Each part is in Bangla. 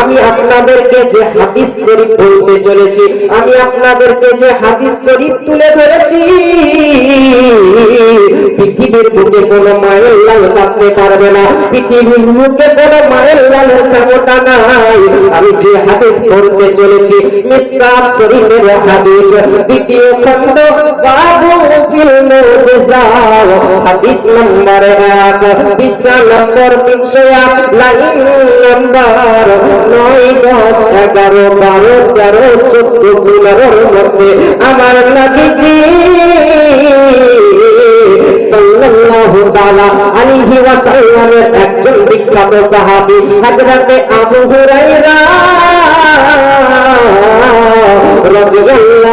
আমি আপনাদেরকে যে হাদিস শরীফ বলতে চলেছি, আমি আপনাদেরকে যে হাদিস শরীফ তুলে ধরেছি, পৃথিবীর বুকে মায়ের লাল পারবে না, পৃথিবীর মায়ের লালের ক্ষমতা নাই। আমি যে হাদিস পড়তে চলেছি শরীফের হাদিস, দ্বিতীয় খণ্ড বাবু মুজিজা হাদিস নম্বর এক পৃষ্ঠা নম্বর তিনশো এক, লাইন নম্বর নয়, দশ, এগারো, বারো, তেরো, চোদ্দ, পনেরোর মধ্যে আমার নদীজি একজন বিখ্যাত সাহাবী, হযরতে আবু হুরায়রা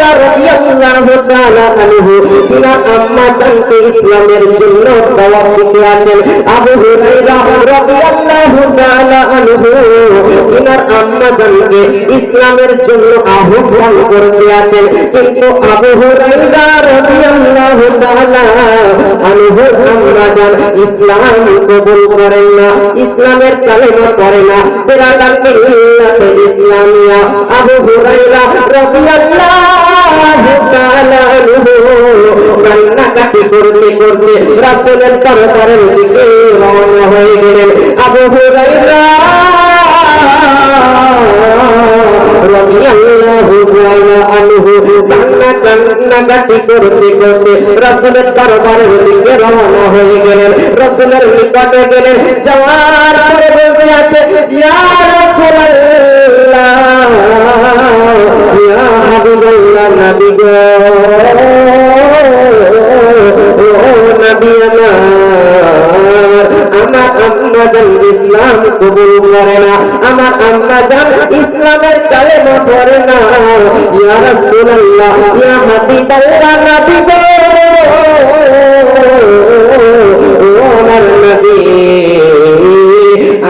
হুরায়রা রাদিয়াল্লাহু তাআলা আনহু তিনার আম্মা জানতে ইসলামের জন্য দাওয়াত দিতে আছেন আবু হুরায়রা রাদিয়াল্লাহু তাআলা আনহু তিনার আম্মা জানকে ইসলামের জন্য আহ্বান করতে আছেন কিন্তু আবু হুরায়রা রাদিয়াল্লাহু তাআলা আনহু আম্মা জান ইসলাম কবুল করেন না, ইসলামের কালেমা করে না। বিরাদার মিল্লাতে ইসলামিয়া আবু হুরায়রা রাদিয়াল্লাহু তাআলা আনহু কান্নাকাটি করতে করতে রাসূলের দরবারের দিকে রওনা হয়ে গেলেন। আবু হুরায়রা রাদিয়াল্লাহু তাআলা আনহু কান্নাকাটি করতে করতে রাসূলের দরবারের দিকে রওনা নিকটে গেলেন। যাওয়ার আছে জান ইসলাম কবুল করে না। আমার আম্মা জান ইসলামের কালেমা পড়ে না। ইয়া রাসূলুল্লাহ, ইয়া হাবিবাল্লাহ নবী গো।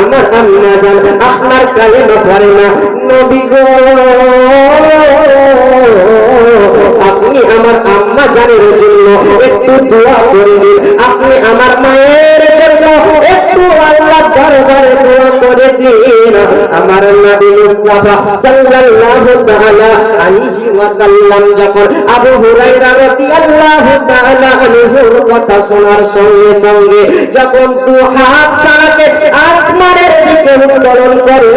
আমার আম্মা জান আপনার কালেমা পড়ে না। নবী গো, আপনি আমার আম্মা জানের জন্য একটু দোয়া করে দিন। আপনি আমার মায়ের একটু আল্লাহ দরবারে দোয়া করে দিন। আমার নবী মুস্তাফা সাল্লাল্লাহু তাআলা আলাইহি ওয়াসাল্লাম যখন আবু হুরায়রা রাদিয়াল্লাহু তাআলা আনহুর কথা শোনার সঙ্গে সঙ্গে যখন দু হাত আসমানের দিকে উত্তোলন করে,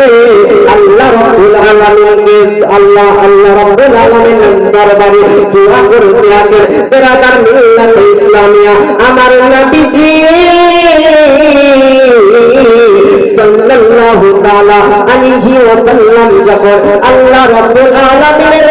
আল্লাহ রাব্বুল আলামিনকে, আল্লাহ আল্লাহ রাব্বুল আলামিনের দরবারে দোয়া করতে আছেন বেরাদার মিল্লাতে ইসলামিয়া। আমার নবীজি সাল্লাল্লাহু আলাইহি ওয়াসাল্লাম যখন আল্লাহ রাব্বুল আলামিনের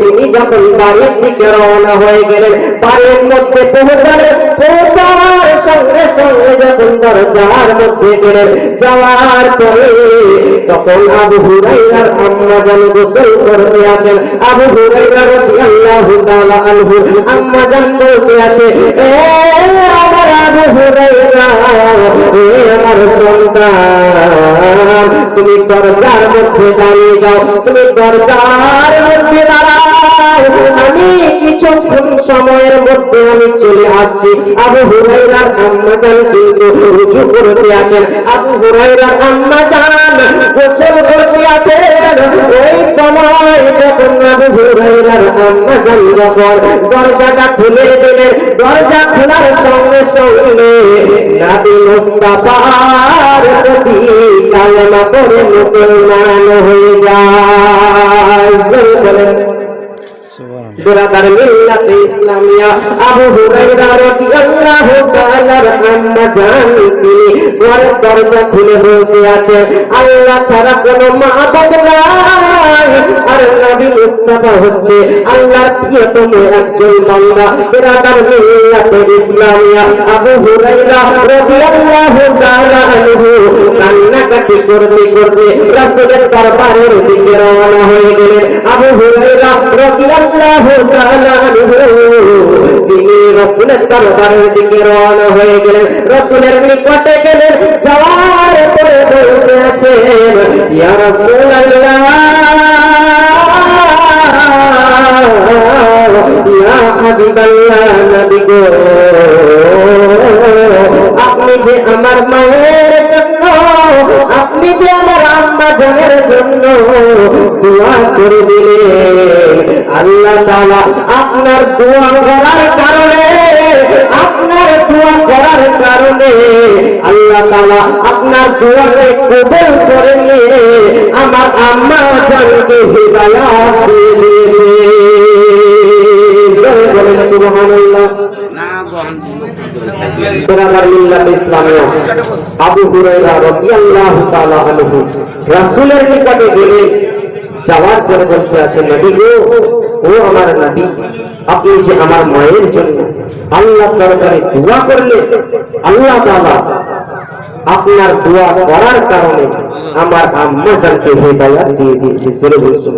তিনি যখন বাড়ির দিকে রওনা হয়ে গেলেন, বাড়ির মধ্যে পৌঁছালেন পৌঁছার সঙ্গে সঙ্গে যখন দরজার মধ্যে গেলে যাওয়ার পরে তখন আবু হুরাইরার আম্মা জান গোসল করতে আছেন আবু হুরাইরা রাদিয়াল্লাহু তাআলা আনহু আম্মা জান বলতে আছে এ তুমি দরজার মধ্যে দাঁড়িয়ে যাও, তুমি দরজার মধ্যে আমি সময়ের মধ্যে আমি চলে আসছি। আবু হুরাইরার আম্মা জান কিন্তু রুজু করতে আছেন। আবু হুরাইরার আম্মা জান গোসল করতে আছেন। ওই সময় যখন আবু হুরাইরার আম্মা জান যখন দরজাটা খুলে দিলেন, দরজা খোলার সঙ্গে সঙ্গে নবী মুস্তাফার প্রতি কালেমা করে মুসলমান হয়ে যায়। বিরাদার মিল্লাতে ইসলামিয়া। আবু হুরায়রা রাদিয়াল্লাহু তাআলার আম্মা জান তিনি ঘরের দরজা খুলে বলতে আছে, আল্লাহ ছাড়া কোনো নাই। আর নবী মুস্তাফা হচ্ছে আল্লাহর প্রিয়তম একজন বান্দা মিল্লাতে ইসলামিয়া। আবু হুরায়রা রাদিয়াল্লাহু তাআলা কান্নাকাটি করতে করতে রাসূলের দরবারের দিকে রওনা হয়ে গেলেন আবু হুরায়রা রাদিয়াল্লাহু তাআলা আনহু। তিনি রাসূলের দরবারের দিকে রওনা হয়ে গেলেন। রাসূলের নিকটে গেলেন, যাওয়ার পরে বলতে আছেন ইয়া রাসূলুল্লাহ, ইয়া হাবিবাল্লাহ নবী গো, আপনি যে আমার মায়ের করে দিলেন। আল্লাহ তাআলা আপনার দোয়া করার কারণে, আপনার দোয়া করার কারণে আল্লাহ তাআলা আপনার দোয়াকে কবুল করে নিয়ে আমার আম্মা জানকে হিদায়াত দিয়ে দিয়েছে জোরে বলেন, সুবহানাল্লাহ। বরাবর মিল্লাত ইসলামিয়া আবু হুরায়রা রাদিয়াল্লাহু তাআলা নিকটে গেলে যাওয়ার পরে বলতে আছে নবী গো, ও আমার নবী, আপনি যে আমার মায়ের জন্য আল্লাহ দরবারে দোয়া করলে আল্লাহ তাআলা আপনার দোয়া করার কারণে আমার আম্মা জানকে হেদায়াত দিয়ে দিয়েছে। সুরে বলছেন